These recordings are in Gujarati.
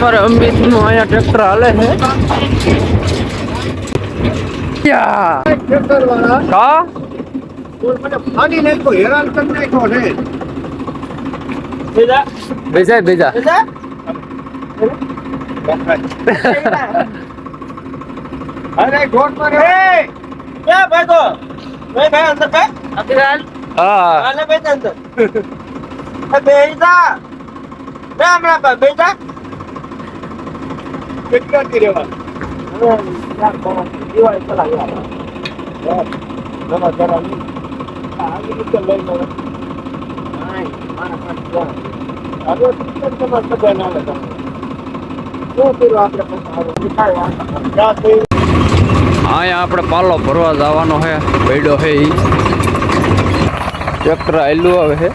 અમારે અમિત નું અહીંયા ટ્રેક્ટર હાલે છે યા. ટ્રેક્ટર વાળા કા મને ફાડી નાખ્યો હેરાન કરી નાખ્યો છે બેજા બેજા અરે ગોટ મારે હા કેટલા થી રહેવા જરા જરા આવી રીતે લઈ લો હવે ટીચર તમારે બધા ના લેતા પછી સારું અહીંયા આપણે પાલો ભરવા જવાનો છે બેડો છે એ ટ્રેક્ટર આવેલું આવે છે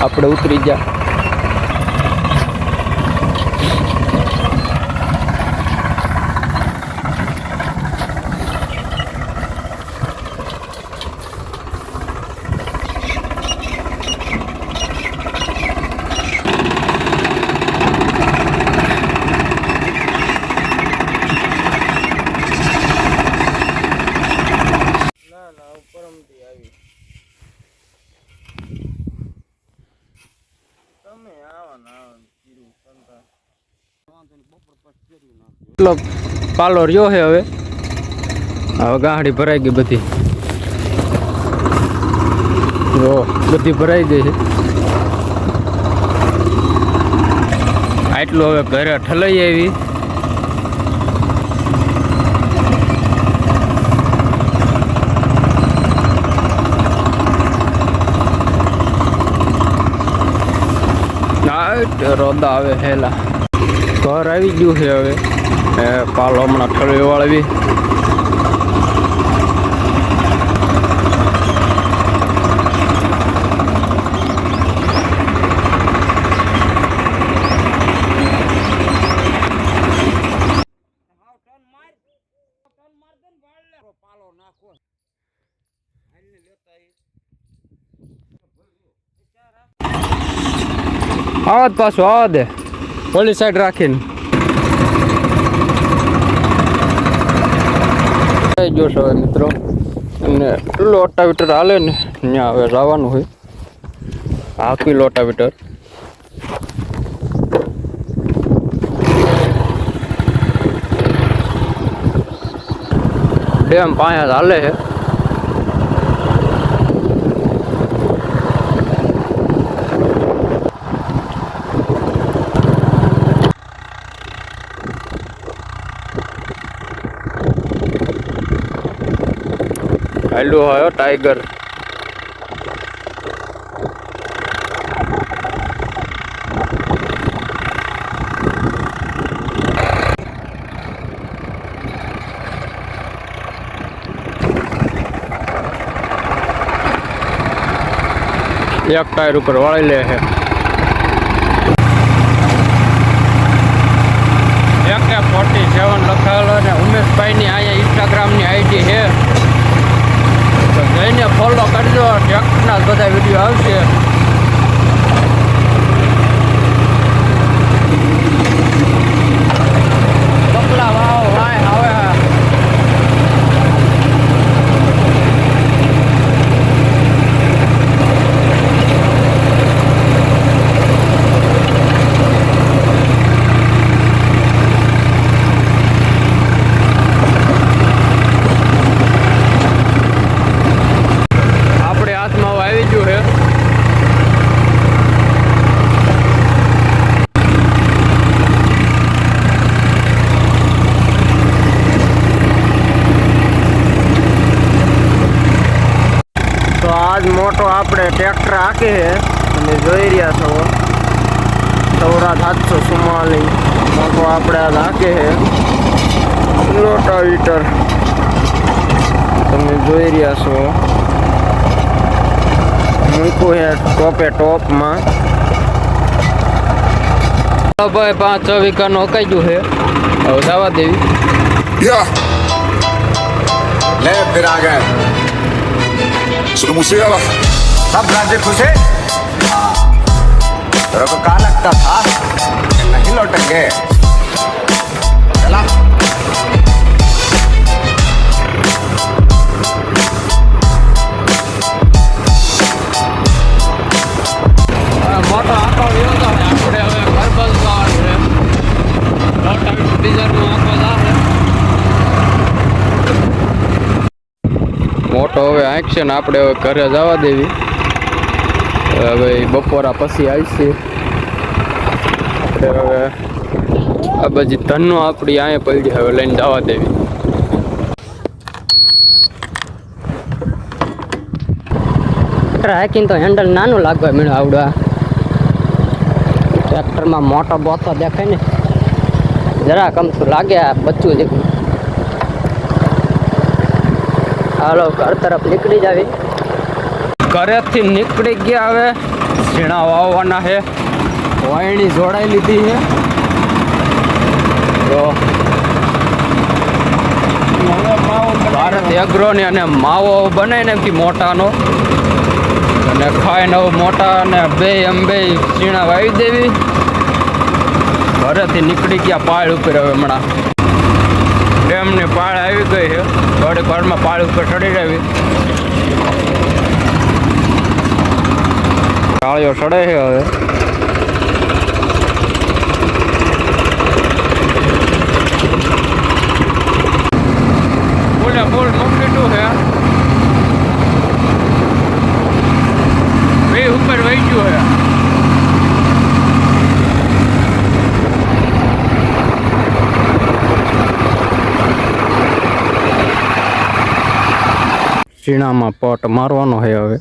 આપણે ઉતરી જા એટલો પાલો રહ્યો છે હવે. હવે ગાડી ભરાઈ ગઈ બધી. જો, બધી ભરાઈ ગઈ છે. આટલું હવે ઘરે ઠલાઈ આવી. રોદા આવે હેલા. ઘર આવી ગયું છે હવે એ પાલો હમણાં ઠળવી વાળવી આવા જ પાછું આવા દે ઓલી સાઈડ રાખીને. જોશો હવે મિત્રો. અને લોટાવીટર હાલે ને, ત્યાં હવે જવાનું હોય. આખી લોટાવીટર ડેમ પાયા હાલે છે. હાલ્યો આવ્યો ટાઈગર એક ટાયર ઉપર વાળી લે છે એક કે ફોર્ટી સેવન લખાયેલો ને ઉમેશભાઈની અહીંયા ઇન્સ્ટાગ્રામની આઈડી છે બધા વીડિયો આવશે. આજ મોટો આપણે ટ્રેક્ટર હાકે છે તમે જોઈ રહ્યા છો સૌરાજ સાતસો ચુમ્માલી મોટો આપણે આજ હાકે છે રોટાવીટર તમે જોઈ રહ્યા છો મૂક્યું છે ટોપે ટોપમાં ભાઈ પાંચ છ વીઘાનું હકાઈ ગયું છે હવે દાવા દેવી લે ફિર આ ગયા गए Solo Musiala. सब राज्य खुश है? तेरे को कहा लगता था? नहीं लौटेंगे। છે ને આપણે હવે ઘરે જવા દેવી. હવે બપોરા પછી આવશે. આપણે હવે આ બધી ધનનો આપણી અહીંયા પડી હવે લઈને જવા દેવી. હાકીને તો હેન્ડલ નાનું લાગવા મળ્યું આવડવા ટ્રેક્ટરમાં મોટો બોથો દેખાય ને. જરા કમતું લાગે બચ્ચું જેવું. હાલો, ઘર તરફ નીકળી જાવી. ઘરેથી નીકળી ગયા હવે. ઝીણા વાવવાના છે વાયણી જોડાઈ લીધી છે તો ભારત એગ્રોની અને માવો બનાવીને કે મોટાનો. અને ખાઈને મોટા અને બે એમ બે ઝીણા વાવી દેવી. ઘરેથી નીકળી ગયા પાળ ઉપર હવે હમણાં. ડેમની પાળ આવી ગઈ છે. થોડીક વારમાં પાળ ઉપર ચડી આવી કાળિયો સડે છે હવે. ચીણામાં પટ મારવાનો છે હવે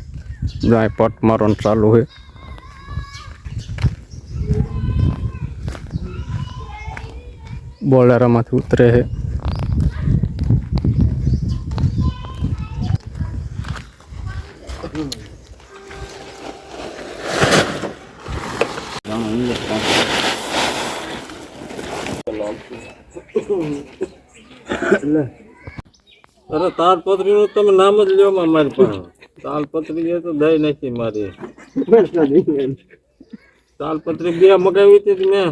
જાય પટ મારવાનું ચાલુ છે બોલેરામાંથી ઉતરે છે અરે તાલપત્રી નું તમે નામ જ લ્યો મારી પાસે. તાલપત્રી એ તો દઈ નથી મારી. તાલપત્રી બે મગાવી હતી મેં.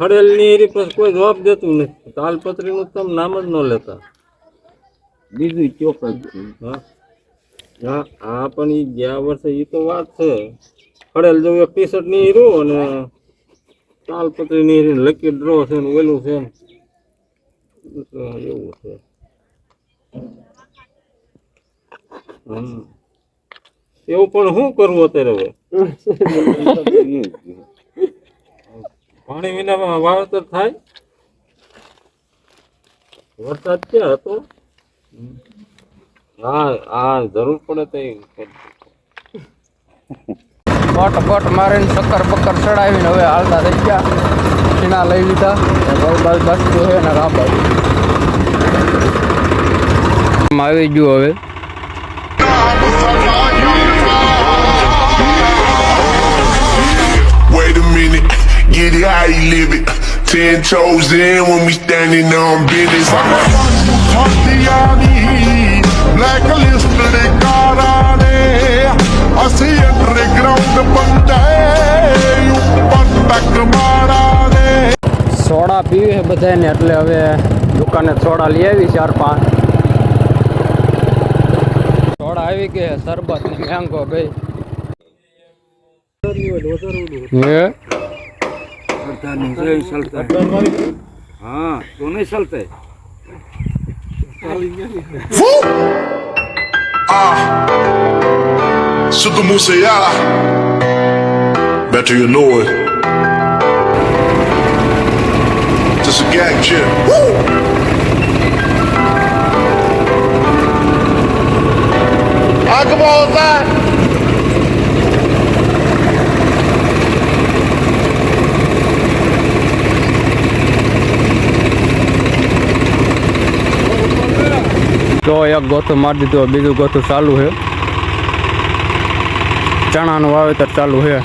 ખડેલની એરી પછી કોઈ જવાબ દેતું નથી. તાલપત્રી નું તમે નામ જ ન લેતા. બીજું ચોક્કસ હા. હા હા પણ એ ગયા વર્ષે એ તો વાત છે. ખડેલ જેવું એક ટી શર્ટની હીરું અને તાલપત્રી ની હીરી લકી ડ્રો છે ને. ઓલું છે એવું છે. એવું પણ શું કરવું અત્યારે હવે? પાણી વિના વાવેતર થાય? વરસાદ ક્યાં હતો? હા હા, જરૂર પડે તો. પટ પટ મારીને શક્કર બક્કર ચડાવીને હવે હાલતા થઈ ગયા. ચીણા લઈ લીધા. બસ છે ને આ બાજુ કામ આવી ગયું હવે Get it how you live it. Ten toes in when we standing on business. I'm a Tatiani, black list de carane. I see underground bandai, upar tak marane. Soda PV છે બધાને એટલે હવે દુકાને સોડા લઈ આવી ચાર પાંચ આવી ગયા સરબત ને મેંગો બે હે સલતા નહીં સલતા હા તો નહીં Super Museala. Better you know it. Just a gag chip. Woo! आग बहुत है। तो एक गोतो मार दी तो बीजू गोतो चालू है चना नु वावतर चालू है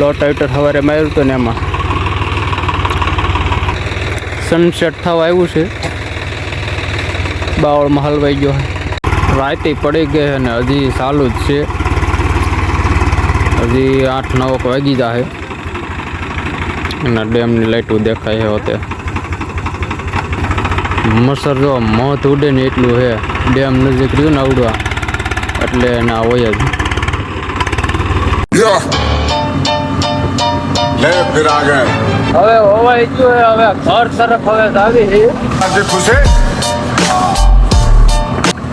लो टाइटर हवा मैं तो नहीं मैं सनसेट थवा बावल में हलवाई गया है રાતે પડી ગઈ અને હજી ચાલુ જ છે. હજી આઠ નવક વાગી જાય અને ડેમની લાઇટું દેખાય છે હોતે. મસર જો મોત ઉડે ને એટલું છે. ડેમ નજીક રહ્યું ને આવડવા. એટલે ના હોય જ. હવે હોવાઈ ગયું હવે ઘર તરફ હવે આવી છે. ખુશે?